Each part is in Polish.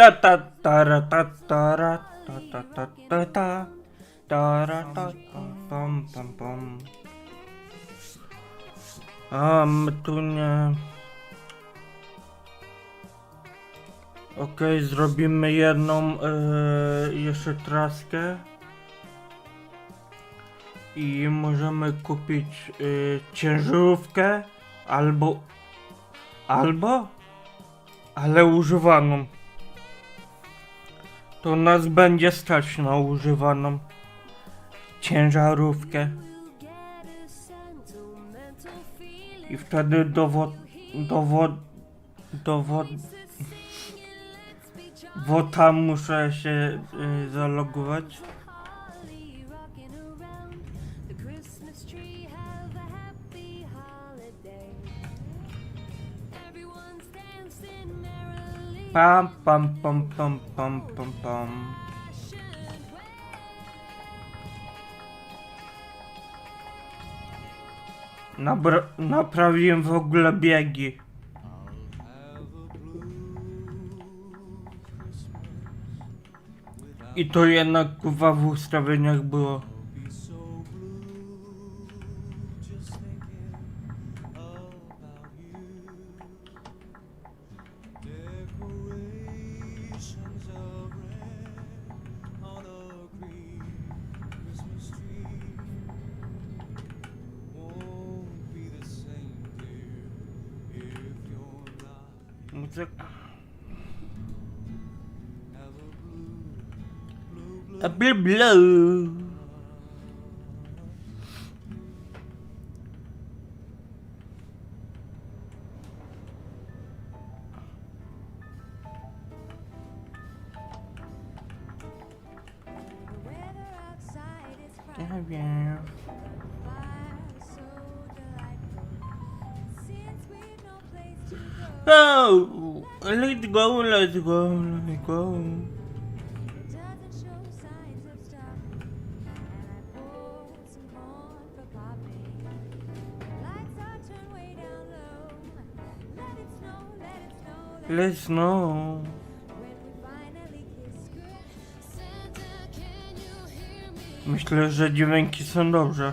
ta ta ta ra ta ta ra ta ta ta ta ta ta ra ta pam pam pam my tu nie. Okej, zrobimy jedną e, jeszcze traskę. I możemy kupić e, ciężarówkę albo albo ale używaną. To nas będzie stać na używaną ciężarówkę i wtedy dowod, dowod, dowod, bo tam muszę się y, zalogować. Pam pam pam pam pam pam pam. Naprawiłem w ogóle biegi. I to jednak kurwa w ustawieniach było. olacak. A blue blue. Kiss goodnight, Santa, can you hear me? Myślę, że dźwięki są dobrze.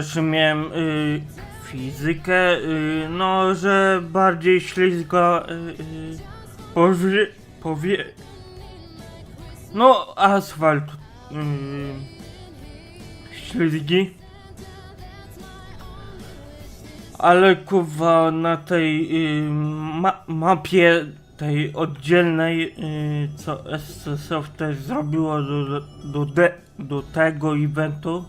Że miałem y, fizykę, y, no, że bardziej ślizga, y, y, powie, powie, no, asfalt, y, ślizgi. Ale kurwa na tej y, ma mapie tej oddzielnej, y, co SCSoft też zrobiło do, do, de, do tego eventu,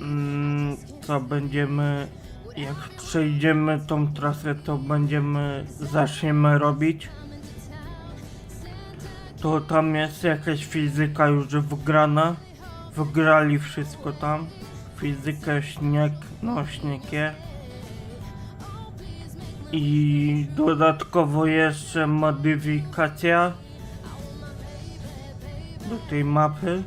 Mm, co będziemy, jak przejdziemy tą trasę, to będziemy, zaczniemy robić. To tam jest jakaś fizyka już wygrana. Wygrali wszystko tam. Fizykę, śnieg, no je. I dodatkowo jeszcze modyfikacja do tej mapy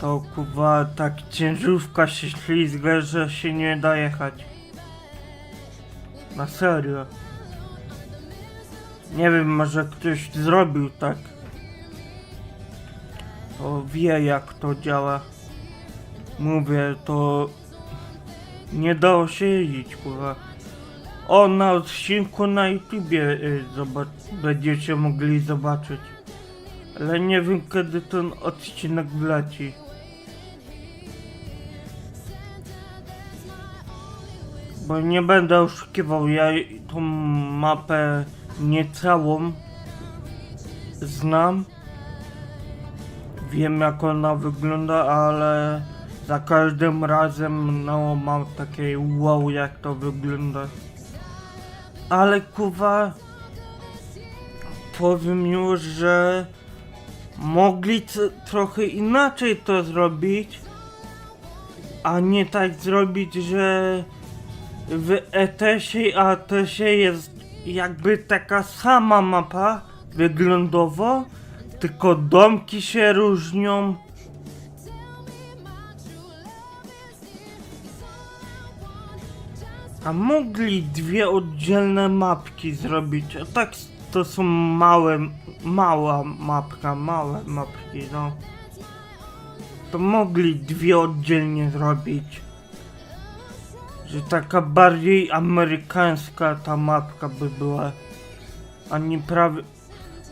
to kurwa tak ciężówka się ślizga, że się nie da jechać. Na serio. Nie wiem, może ktoś zrobił tak. To wie jak to działa. Mówię, to nie dało się jeździć, kurwa. O, na odcinku na YouTubie y, zobacz, będziecie mogli zobaczyć. Ale nie wiem kiedy ten odcinek wleci. Bo nie będę oszukiwał, ja tą mapę nie całą znam. wiem jak ona wygląda, ale za każdym razem no mam takie wow jak to wygląda. Ale kuwa powiem już, że mogli trochę inaczej to zrobić, a nie tak zrobić, że w ETS-ie i ATS-ie jest jakby taka sama mapa wyglądowo, tylko domki się różnią. A mogli dwie oddzielne mapki zrobić, a tak to są małe, mała mapka, małe mapki, no. To mogli dwie oddzielnie zrobić. Że taka bardziej amerykańska ta mapka by była. A nie prawie...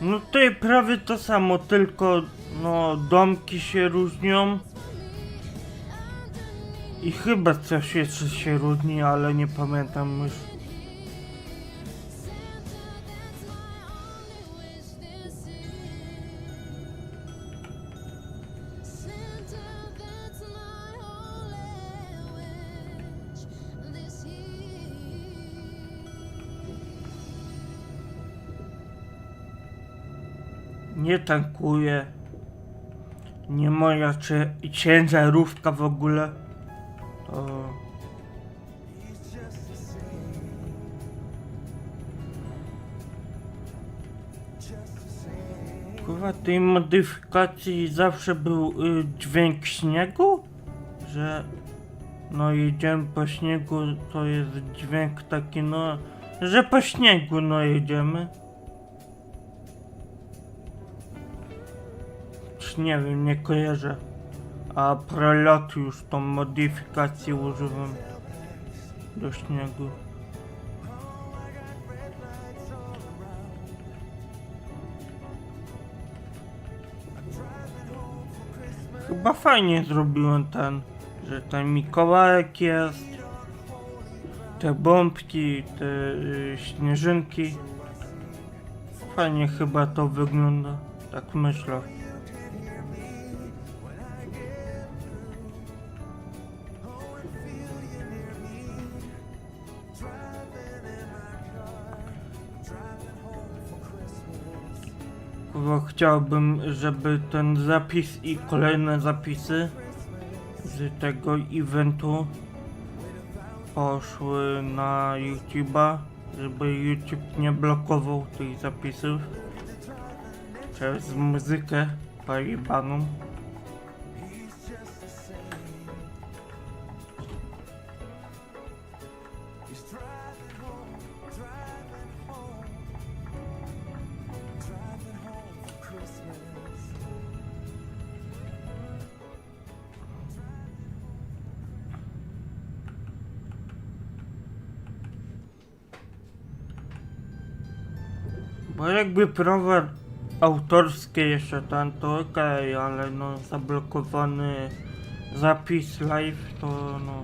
No jest prawie to samo, tylko no domki się różnią. I chyba coś jeszcze się różni, ale nie pamiętam już. Nie tankuję. Nie moja cie- ciężarówka w ogóle. To... Kurwa, tej modyfikacji zawsze był y, dźwięk śniegu? Że no jedziemy po śniegu, to jest dźwięk taki no, że po śniegu no jedziemy. Nie wiem, nie kojarzę. A prolot już tą modyfikację używam do śniegu. Chyba fajnie zrobiłem ten, że ten Mikołajek jest, te bombki, te y, śnieżynki. Fajnie chyba to wygląda, tak myślę. Bo chciałbym, żeby ten zapis i kolejne zapisy z tego eventu poszły na YouTube'a, żeby YouTube nie blokował tych zapisów przez muzykę pojebaną. Bo jakby prawa autorskie jeszcze ten to okej, ale no zablokowany zapis live to no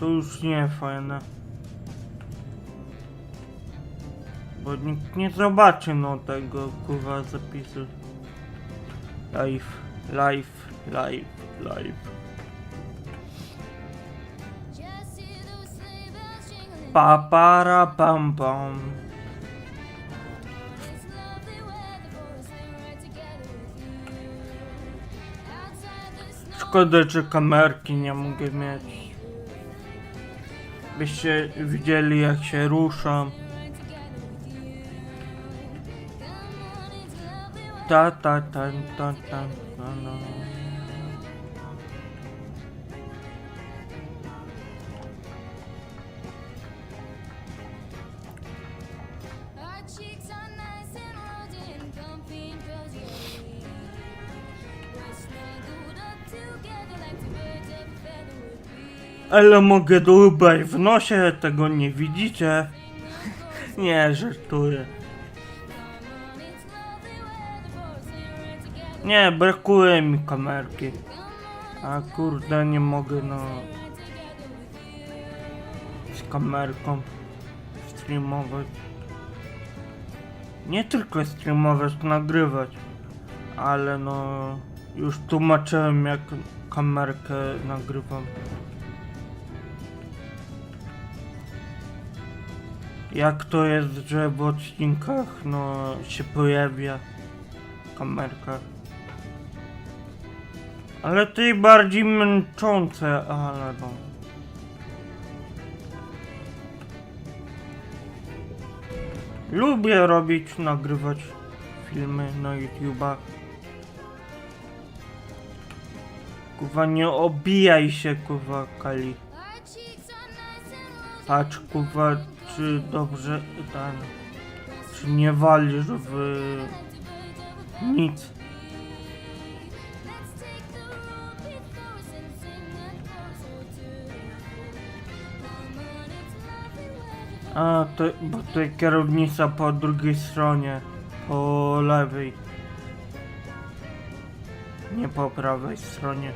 to już nie fajne. Bo nikt nie zobaczy no tego kurwa zapisu. Live, live, live, live. Just see those sleigh bells jingling. Pa para pam pam. Szkoda, że kamerki nie mogę mieć. Byście widzieli jak się ruszam. Lovely weather. Ta ta ta ta ta ta Ale mogę dłubać w nosie, tego nie widzicie. Nie, żartuję. Nie, brakuje mi kamerki. A kurde, nie mogę no z kamerką streamować. Nie tylko streamować, nagrywać. ale no już tłumaczyłem jak kamerkę nagrywam. Jak to jest, że w odcinkach no się pojawia kamerka. Ale to bardziej męczące, ale no. Lubię robić, nagrywać filmy na YouTube'a. Kuwa, nie obijaj się, kuwa, Kali. Patrz, kuwa, czy dobrze ten, czy nie walisz w nic. A to, bo to kierownica po drugiej stronie, po lewej. Nie po prawej stronie.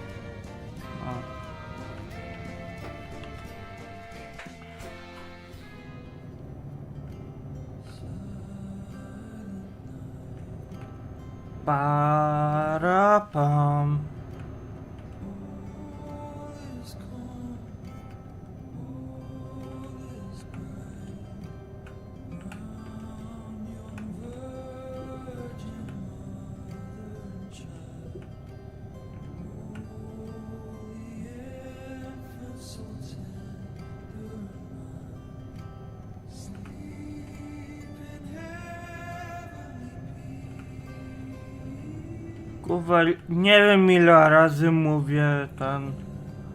Kurwa, nie wiem ile razy mówię ten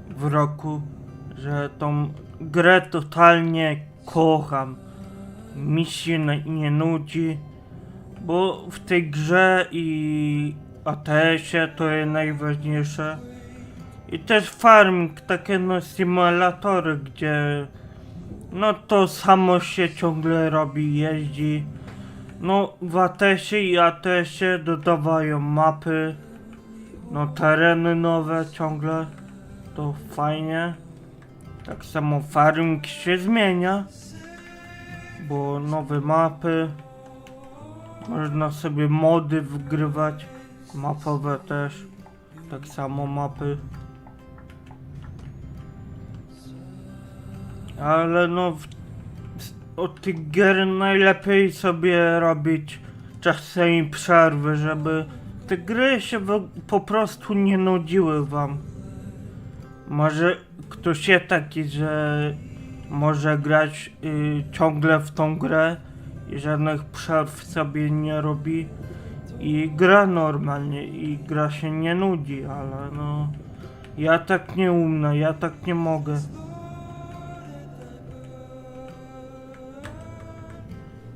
w roku, że tą grę totalnie kocham. Mi się nie nudzi, bo w tej grze i ATS-ie to jest najważniejsze. I też farming, takie no symulatory, gdzie no to samo się ciągle robi, jeździ. No, w ATS-ie i ATS-ie dodawają mapy, no tereny nowe ciągle, to fajnie. Tak samo farming się zmienia, bo nowe mapy, można sobie mody wgrywać, mapowe też, tak samo mapy. Ale no, w od tych gier najlepiej sobie robić czasami przerwy, żeby te gry się po prostu nie nudziły wam. Może ktoś jest taki, że może grać y, ciągle w tą grę i żadnych przerw sobie nie robi i gra normalnie i gra się nie nudzi, ale no ja tak nie umiem, ja tak nie mogę.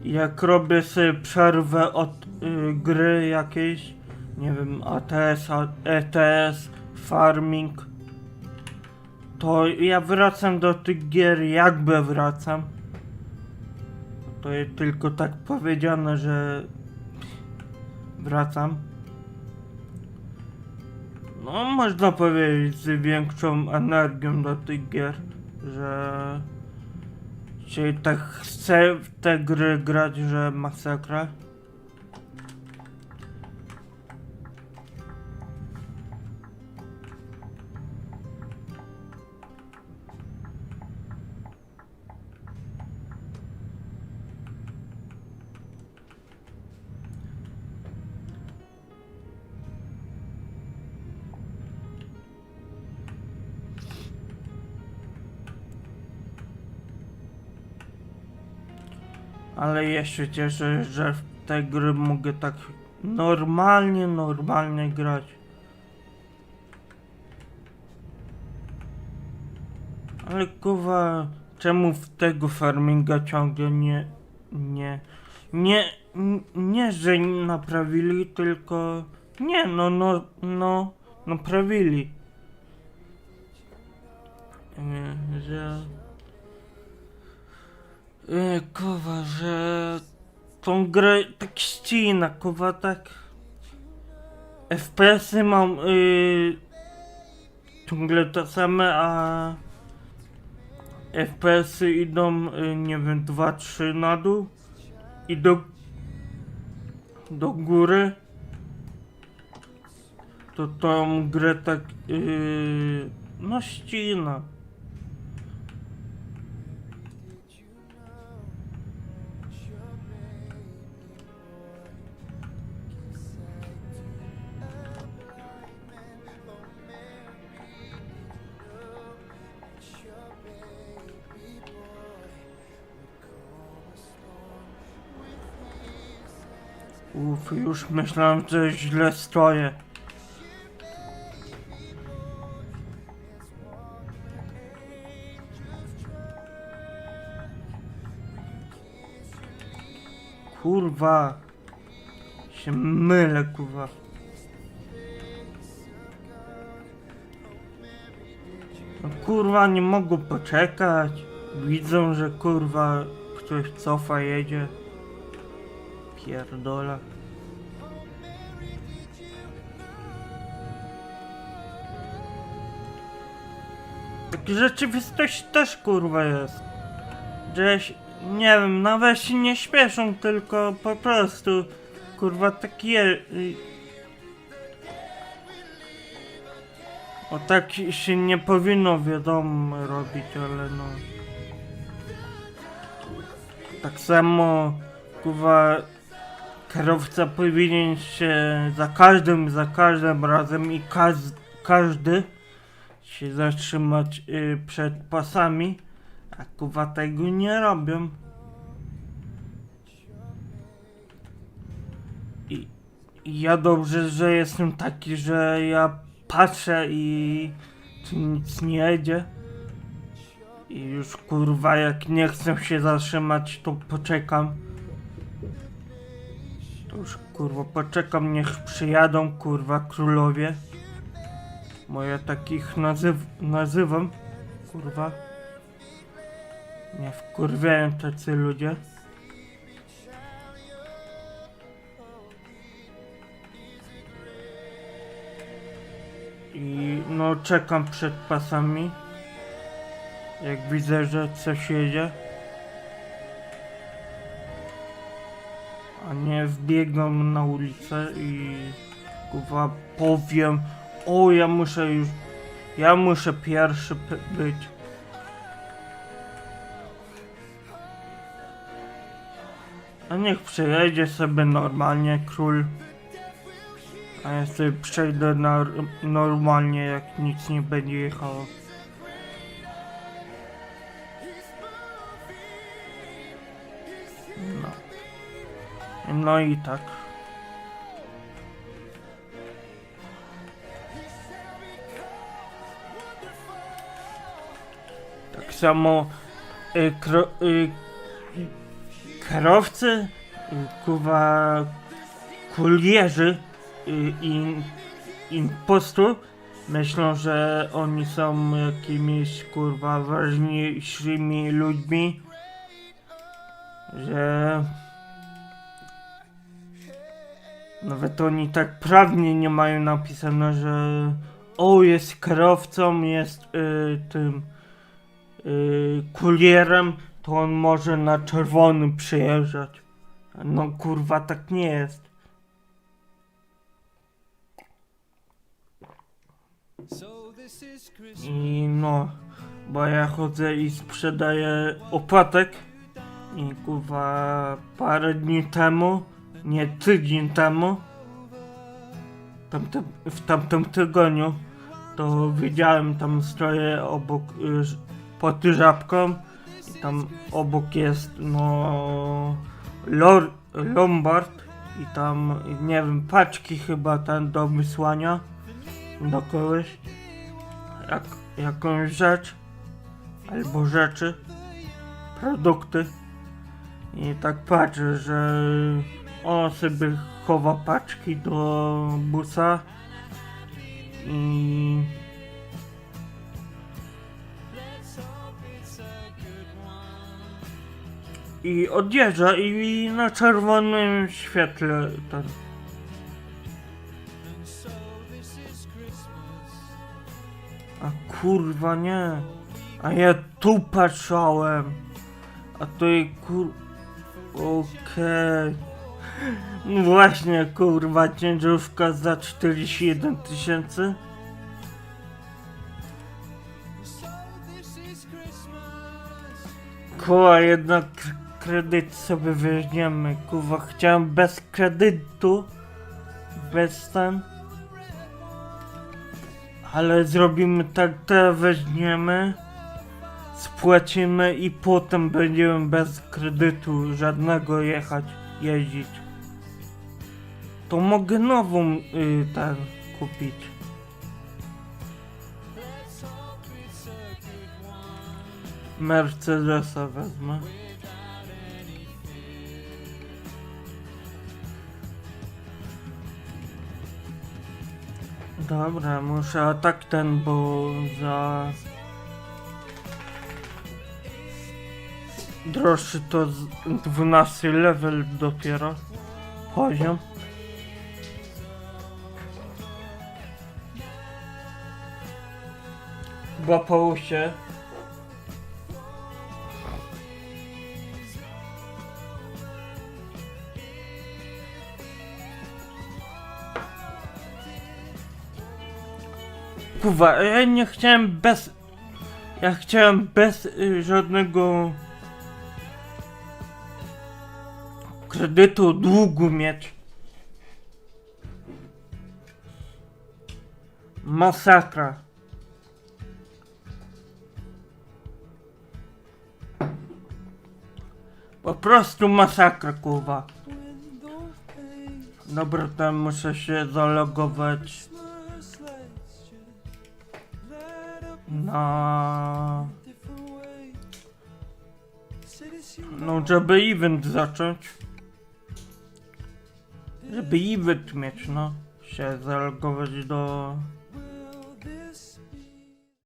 Jak robię sobie przerwę od y, gry jakiejś, nie wiem, ATS, ETS, farming, to ja wracam do tych gier jakby wracam. To jest tylko tak powiedziane, że wracam. No, można powiedzieć z większą energią do tych gier, że się tak chce w te gry grać, że masakra. Ale ja się cieszę, że w te gry mogę tak normalnie, normalnie grać. Ale kurwa, czemu w tego farminga ciągle nie, nie, nie, nie, że naprawili, tylko, nie, no, no, no, naprawili. Nie, że... Kowa, że tą grę tak ścina, kowa, tak. FPS-y mam y, ciągle te same, a FPS-y idą, y, nie wiem, 2-3 na dół i do, do góry. to tą grę tak yy, no ścina. Uf, już myślałem, że źle stoję. Kurwa. Się mylę, kurwa. No, kurwa, nie mogą poczekać. Widzą, że kurwa ktoś cofa, jedzie. Pierdola. Tak rzeczywistość też kurwa jest. Się, nie wiem, nawet się nie śpieszą, tylko po prostu kurwa tak je. O tak się nie powinno wiadomo robić, ale no. Tak samo kurwa kierowca powinien się za każdym, za każdym razem i kaz, każdy się zatrzymać y, przed pasami, a kurwa tego nie robią. I, I ja dobrze, że jestem taki, że ja patrzę i nic nie jedzie. I już kurwa jak nie chcę się zatrzymać, to poczekam. Już kurwa poczekam, niech przyjadą kurwa królowie. Bo ja takich nazyw nazywam. Kurwa. Nie wkurwiają tacy ludzie. I no czekam przed pasami. Jak widzę, że coś jedzie. Wbiegam na ulicę i kurwa powiem o ja muszę już ja muszę pierwszy być. A niech przejedzie sobie normalnie król. A ja sobie przejdę na, normalnie jak nic nie będzie jechało. No i tak. Tak samo y, kro, y, kierowcy, y, kuwa y, i impostu myślą, że oni są jakimiś kurwa ważniejszymi ludźmi, że nawet oni tak prawnie nie mają napisane, że o jest kierowcą, jest y, tym y, kurierem, to on może na czerwonym przyjeżdżać. No kurwa tak nie jest. I no, bo ja chodzę i sprzedaję opatek i kurwa parę dni temu, nie tydzień temu, tamte, w tamtym tygodniu, to widziałem tam stoję obok, y, pod żabką i tam obok jest no lor, Lombard i tam nie wiem paczki chyba tam do wysłania do kogoś jak, jakąś rzecz albo rzeczy, produkty. I tak patrzę, że on sobie chowa paczki do busa i i odjeżdża i, na czerwonym świetle ten A kurwa nie. A ja tu patrzałem. A to i kur... Okej. No właśnie, kurwa, ciężarówka za 41 tysięcy. Kurwa, jednak kredyt sobie weźmiemy. Kurwa, chciałem bez kredytu. Bez ten. Ale zrobimy tak, teraz weźmiemy. Spłacimy i potem będziemy bez kredytu żadnego jechać, jeździć. To mogę nową y, tak kupić. Mercedesa wezmę. Dobra, muszę tak ten, bo za... Droższy to z 12 level dopiero. Poziom. Łapało się. Kurwa, ja nie chciałem bez... Ja chciałem bez y, żadnego... Kredytu, długu mieć. Masakra. Po prostu masakra, kurwa. Dobra, tam muszę się zalogować na... No, żeby event zacząć. Żeby event mieć, no. Się zalogować do